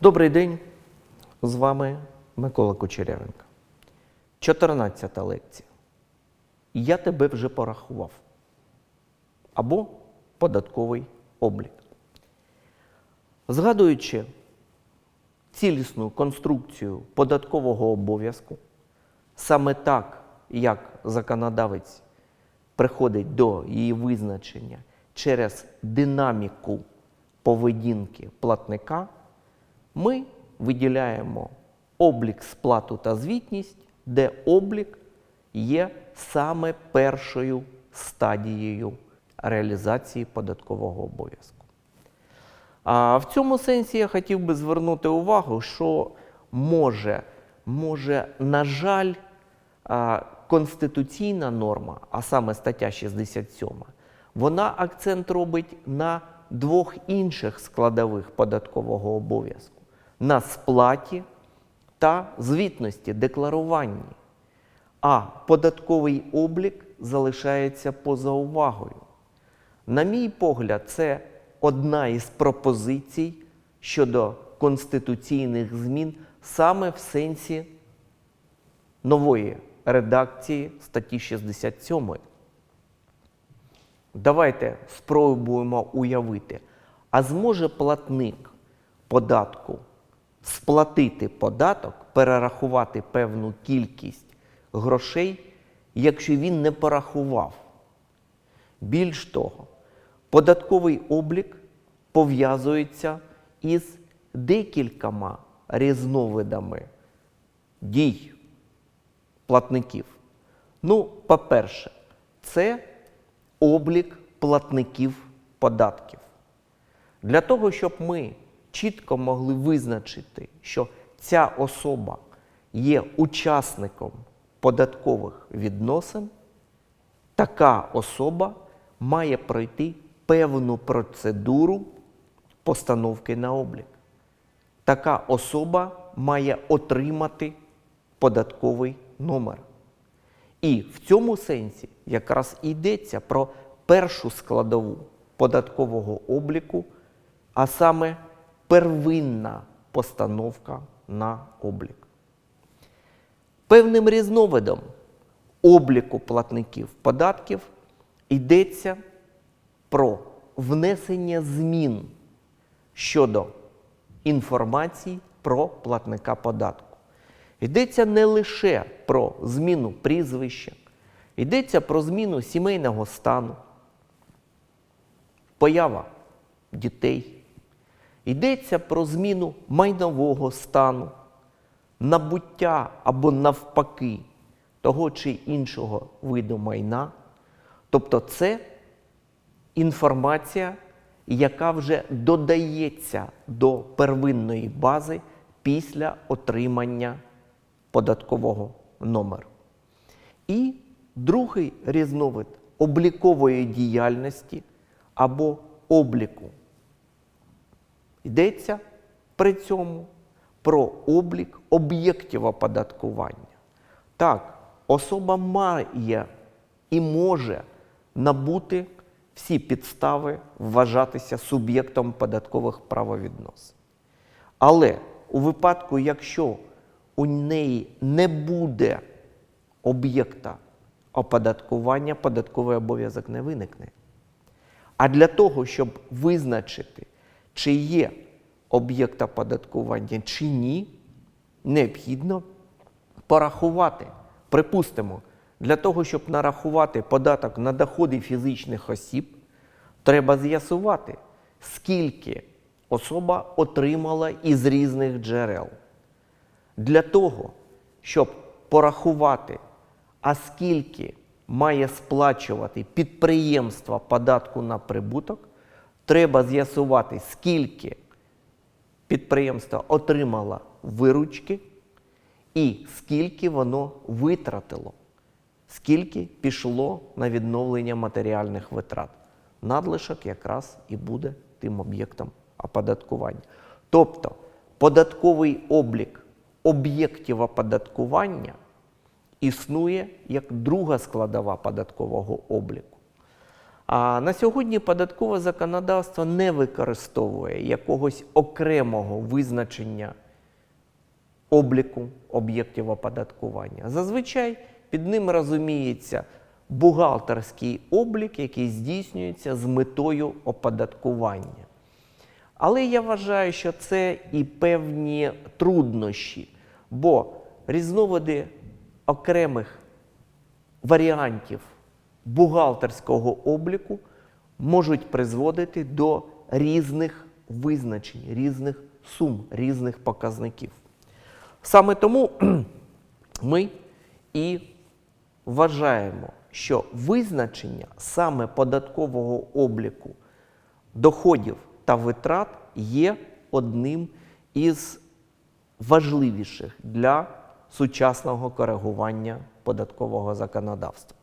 Добрий день, з вами Микола Кучерявенко. 14 лекція. Я тебе вже порахував. Або податковий облік. Згадуючи цілісну конструкцію податкового обов'язку, саме так, як законодавець приходить до її визначення через динаміку поведінки платника, ми виділяємо облік, сплату та звітність, де облік є саме першою стадією реалізації податкового обов'язку. А в цьому сенсі я хотів би звернути увагу, що може, може, на жаль, конституційна норма, а саме стаття 67, вона акцент робить на двох інших складових податкового обов'язку: на сплаті та звітності, декларуванні. А податковий облік залишається поза увагою. На мій погляд, це одна із пропозицій щодо конституційних змін саме в сенсі нової редакції статті 67. Давайте спробуємо уявити, а зможе платник податку сплатити податок, перерахувати певну кількість грошей, якщо він не порахував. Більш того, податковий облік пов'язується із декількома різновидами дій платників. Ну, по-перше, це облік платників податків. Для того, щоб ми чітко могли визначити, що ця особа є учасником податкових відносин, така особа має пройти певну процедуру постановки на облік. Така особа має отримати податковий номер. І в цьому сенсі якраз йдеться про першу складову податкового обліку, а саме первинна постановка на облік. Певним різновидом обліку платників податків йдеться про внесення змін щодо інформації про платника податку. Йдеться не лише про зміну прізвища, йдеться про зміну сімейного стану, поява дітей, йдеться про зміну майнового стану, набуття або навпаки того чи іншого виду майна. Тобто це інформація, яка вже додається до первинної бази після отримання податкового номеру. І другий різновид облікової діяльності або обліку. Йдеться при цьому про облік об'єктів оподаткування. Так, особа має і може набути всі підстави вважатися суб'єктом податкових правовідносин. Але у випадку, якщо у неї не буде об'єкта оподаткування, податковий обов'язок не виникне. А для того, щоб визначити, чи є об'єкт оподаткування чи ні, необхідно порахувати. Припустимо, для того, щоб нарахувати податок на доходи фізичних осіб, треба з'ясувати, скільки особа отримала із різних джерел. Для того, щоб порахувати, а скільки має сплачувати підприємство податку на прибуток, треба з'ясувати, скільки підприємство отримало виручки і скільки воно витратило, скільки пішло на відновлення матеріальних витрат. Надлишок якраз і буде тим об'єктом оподаткування. Тобто податковий облік об'єктів оподаткування існує як друга складова податкового обліку. А на сьогодні податкове законодавство не використовує якогось окремого визначення обліку об'єктів оподаткування. Зазвичай під ним розуміється бухгалтерський облік, який здійснюється з метою оподаткування. Але я вважаю, що це і певні труднощі, бо різновиди окремих варіантів бухгалтерського обліку можуть призводити до різних визначень, різних сум, різних показників. Саме тому ми і вважаємо, що визначення саме податкового обліку доходів та витрат є одним із важливіших для сучасного коригування податкового законодавства.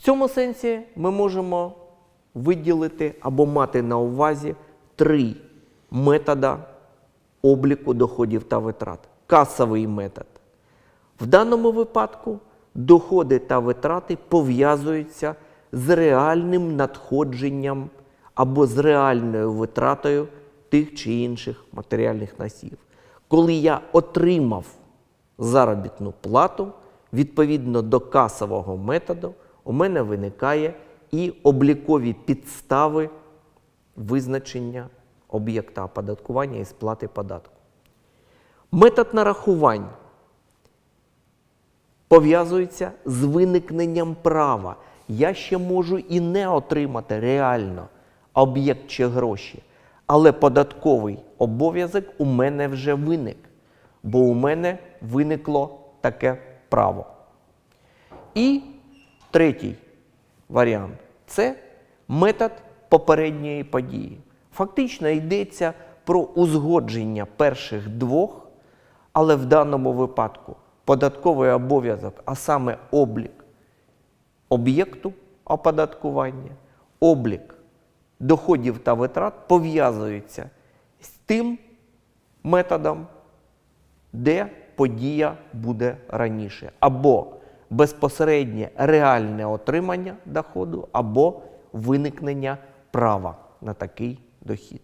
В цьому сенсі ми можемо виділити або мати на увазі три методи обліку доходів та витрат. Касовий метод. В даному випадку доходи та витрати пов'язуються з реальним надходженням або з реальною витратою тих чи інших матеріальних носіїв. Коли я отримав заробітну плату, відповідно до касового методу, у мене виникає і облікові підстави визначення об'єкта оподаткування і сплати податку. Метод нарахувань пов'язується з виникненням права. Я ще можу і не отримати реально об'єкт чи гроші, але податковий обов'язок у мене вже виник, бо у мене виникло таке право. І третій варіант це метод попередньої події. Фактично йдеться про узгодження перших двох, але в даному випадку податковий обов'язок, а саме облік об'єкту оподаткування, облік доходів та витрат пов'язуються з тим методом, де подія буде раніше, або безпосереднє реальне отримання доходу, або виникнення права на такий дохід.